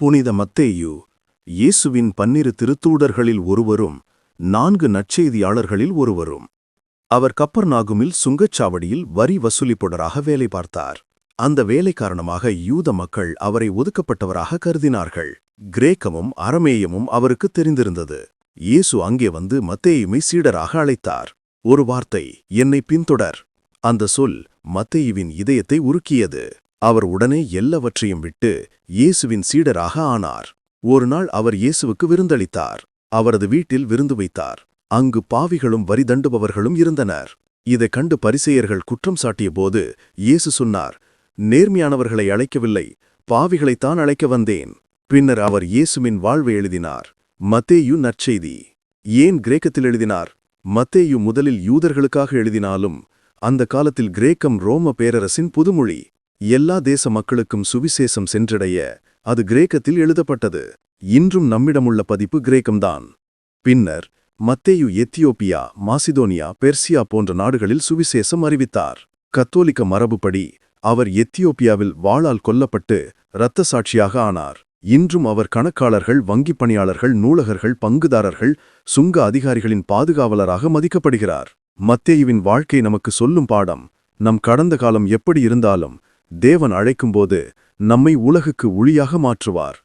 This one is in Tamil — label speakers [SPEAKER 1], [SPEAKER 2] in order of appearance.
[SPEAKER 1] புனித மத்தேயு இயேசுவின் பன்னிரு திருத்தூடர்களில் ஒருவரும் நான்கு நற்செய்தியாளர்களில் ஒருவரும். அவர் கப்பர்நாகுமில் சுங்கச்சாவடியில் வரி வசூலிப்புடராக வேலை பார்த்தார். அந்த வேலை காரணமாக யூத மக்கள் அவரை ஒதுக்கப்பட்டவராக கருதினார்கள். கிரேக்கமும் அரமேயமும் அவருக்கு தெரிந்திருந்தது. இயேசு அங்கே வந்து மத்தேயுமை சீடராக அழைத்தார். ஒரு வார்த்தை என்னை பின்தொடர். அந்த சொல் மத்தேயுவின் இதயத்தை உருக்கியது. அவர் உடனே எல்லாவற்றையும் விட்டு இயேசுவின் சீடராக ஆனார். ஒருநாள் அவர் இயேசுவுக்கு விருந்தளித்தார். அவரது வீட்டில் விருந்து வைத்தார். அங்கு பாவிகளும் வரி தண்டுபவர்களும் இருந்தனர். இதைக் கண்டு பரிசெயர்கள் குற்றம் சாட்டியபோது இயேசு சொன்னார் நேர்மையானவர்களை அழைக்கவில்லை பாவிகளைத்தான் அழைக்க வந்தேன். பின்னர் அவர் இயேசுவின் வாழ்வை எழுதினார். மத்தேயு நற்செய்தி. ஏன் கிரேக்கத்தில் எழுதினார்? மத்தேயு முதலில் யூதர்களுக்காக எழுதினாலும் அந்த காலத்தில் கிரேக்கம் ரோம பேரரசின் புதுமொழி. எல்லா தேச மக்களுக்கும் சுவிசேஷம் சென்றடைய அது கிரேக்கத்தில் எழுதப்பட்டது. இன்றும் நம்மிடமுள்ள பதிப்பு கிரேக்கம்தான். பின்னர் மத்தேயு எத்தியோப்பியா மாசிதோனியா பெர்சியா போன்ற நாடுகளில் சுவிசேஷம் அறிவித்தார். கத்தோலிக்க மரபுப்படி அவர் எத்தியோப்பியாவில் வாளால் கொல்லப்பட்டு இரத்த சாட்சியாக ஆனார். இன்றும் அவர் கணக்காளர்கள் வங்கிப் பணியாளர்கள் நூலகர்கள் பங்குதாரர்கள் சுங்க அதிகாரிகளின் பாதுகாவலராக மதிக்கப்படுகிறார். மத்தேயுவின் வாழ்க்கை நமக்கு சொல்லும் பாடம் நம் கடந்த காலம் எப்படி இருந்தாலும் தேவன் அழைக்கும்போது நம்மை உலகுக்கு ஒளியாக மாற்றுவார்.